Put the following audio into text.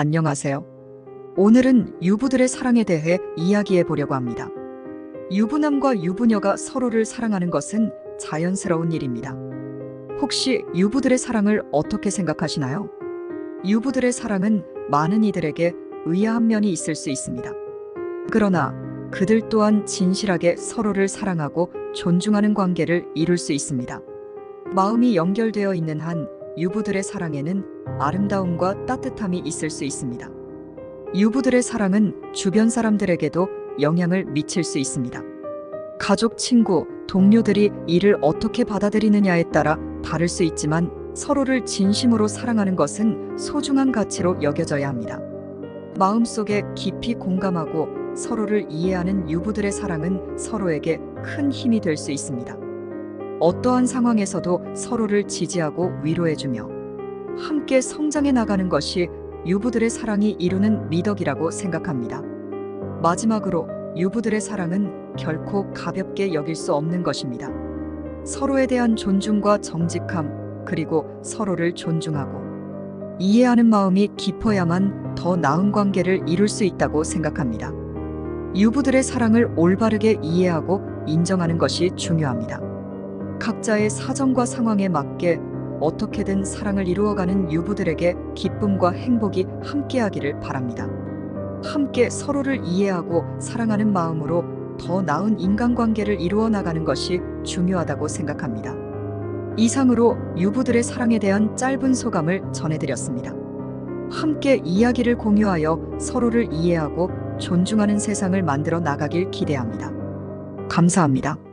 안녕하세요. 오늘은 유부들의 사랑에 대해 이야기해 보려고 합니다. 유부남과 유부녀가 서로를 사랑하는 것은 자연스러운 일입니다. 혹시 유부들의 사랑을 어떻게 생각하시나요? 유부들의 사랑은 많은 이들에게 의아한 면이 있을 수 있습니다. 그러나 그들 또한 진실하게 서로를 사랑하고 존중하는 관계를 이룰 수 있습니다. 마음이 연결되어 있는 한 유부들의 사랑에는 아름다움과 따뜻함이 있을 수 있습니다. 유부들의 사랑은 주변 사람들에게도 영향을 미칠 수 있습니다. 가족, 친구, 동료들이 이를 어떻게 받아들이느냐에 따라 다를 수 있지만 서로를 진심으로 사랑하는 것은 소중한 가치로 여겨져야 합니다. 마음속에 깊이 공감하고 서로를 이해하는 유부들의 사랑은 서로에게 큰 힘이 될 수 있습니다. 어떠한 상황에서도 서로를 지지하고 위로해주며 함께 성장해 나가는 것이 유부들의 사랑이 이루는 미덕이라고 생각합니다. 마지막으로 유부들의 사랑은 결코 가볍게 여길 수 없는 것입니다. 서로에 대한 존중과 정직함, 그리고 서로를 존중하고 이해하는 마음이 깊어야만 더 나은 관계를 이룰 수 있다고 생각합니다. 유부들의 사랑을 올바르게 이해하고 인정하는 것이 중요합니다. 각자의 사정과 상황에 맞게 어떻게든 사랑을 이루어가는 유부들에게 기쁨과 행복이 함께하기를 바랍니다. 함께 서로를 이해하고 사랑하는 마음으로 더 나은 인간관계를 이루어 나가는 것이 중요하다고 생각합니다. 이상으로 유부들의 사랑에 대한 짧은 소감을 전해드렸습니다. 함께 이야기를 공유하여 서로를 이해하고 존중하는 세상을 만들어 나가길 기대합니다. 감사합니다.